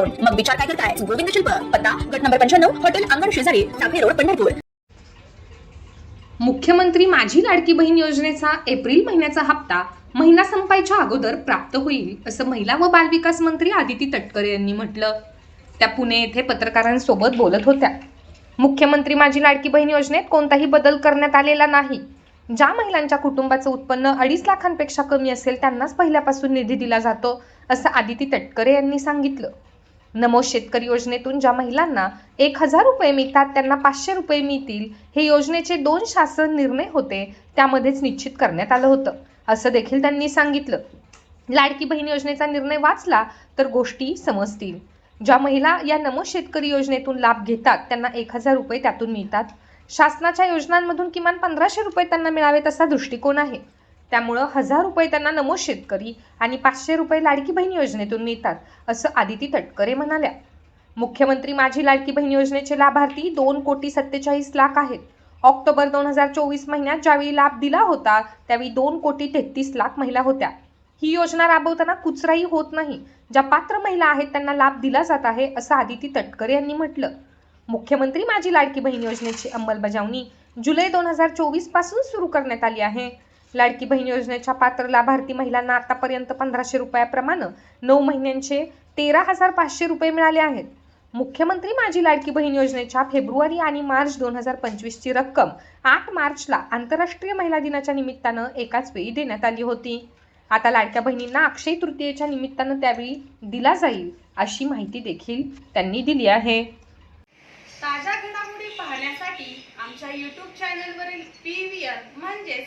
मग विचार काय करताय? गोविंद शिल्प पत्ता गट नंबर पंच्याण्णव हॉटेल अंगण शेजारी टाकळी रोड पंढरपूर. मुख्यमंत्री माझी लाडकी बहीण योजनेचा एप्रिल महिन्याचा हप्ता महिना संपायच्या अगोदर प्राप्त होईल असं महिला व बालविकास मंत्री आदिती तटकरे यांनी म्हटलं. त्या पुणे येथे पत्रकारांसोबत बोलत होत्या. मुख्यमंत्री माझी लाडकी बहीण योजनेत कोणताही बदल करण्यात आलेला नाही. ज्या महिलांच्या कुटुंबाचं उत्पन्न अडीच लाखांपेक्षा कमी असेल त्यांनाच पहिल्यापासून निधी दिला जातो असं आदिती तटकरे यांनी सांगितलं. नमो शेतकरी योजनेतून ज्या महिलांना एक हजार रुपये मिळतात त्यांना पाचशे रुपये मिळतील हे योजनेचे दोन शासन निर्णय होते त्यामध्येच निश्चित करण्यात आलं होतं. असं देखील त्यांनी सांगितलं. लाडकी बहीण योजनेचा निर्णय वाचला तर गोष्टी समजतील. ज्या महिला या नमो शेतकरी योजनेतून लाभ घेतात त्यांना एक हजार रुपये त्यातून मिळतात. शासनाच्या योजनांमधून किमान पंधराशे रुपये त्यांना मिळावेत असा दृष्टिकोन आहे. त्यामुळं हजार रुपये त्यांना नमो शेतकरी आणि पाचशे रुपये लाडकी बहीण योजनेतून मिळतात असं आदिती तटकरे म्हणाल्या. मुख्यमंत्री माझी लाडकी बहीण योजनेचे लाभार्थी दोन कोटी सत्तेचाळीस लाख आहेत. ऑक्टोबर दोन हजार चोवीस महिन्यात ज्यावेळी लाभ दिला होता त्यावेळी दोन कोटी तेहतीस लाख महिला होत्या. ही योजना राबवताना कुचराही होत नाही. ज्या पात्र महिला आहेत त्यांना लाभ दिला जात आहे असं आदिती तटकरे यांनी म्हटलं. मुख्यमंत्री माझी लाडकी बहीण योजनेची अंमलबजावणी जुलै दोन हजार चोवीसपासून सुरू करण्यात आली आहे. लाडकी बहीण योजनेच्या पात्र लाभार्थी महिलांना आतापर्यंत पंधराशे रुपयाप्रमाणे नऊ महिन्यांचे तेरा हजार पाचशे रुपये मिळाले आहेत. मुख्यमंत्री माझी लाडकी बहीण योजनेच्या फेब्रुवारी आणि मार्च दोन हजार पंचवीसची रक्कम आठ मार्चला आंतरराष्ट्रीय महिला दिनाच्या निमित्तानं एकाच वेळी देण्यात आली होती. आता लाडक्या बहिणींना अक्षय तृतीयेच्या निमित्तानं त्यावेळी दिला जाईल अशी माहिती देखील त्यांनी दिली आहे. ताज्या घडामोडी पाहण्यासाठी आमच्या यूट्यूब चॅनलवरील पी व्ही आर म्हणजेच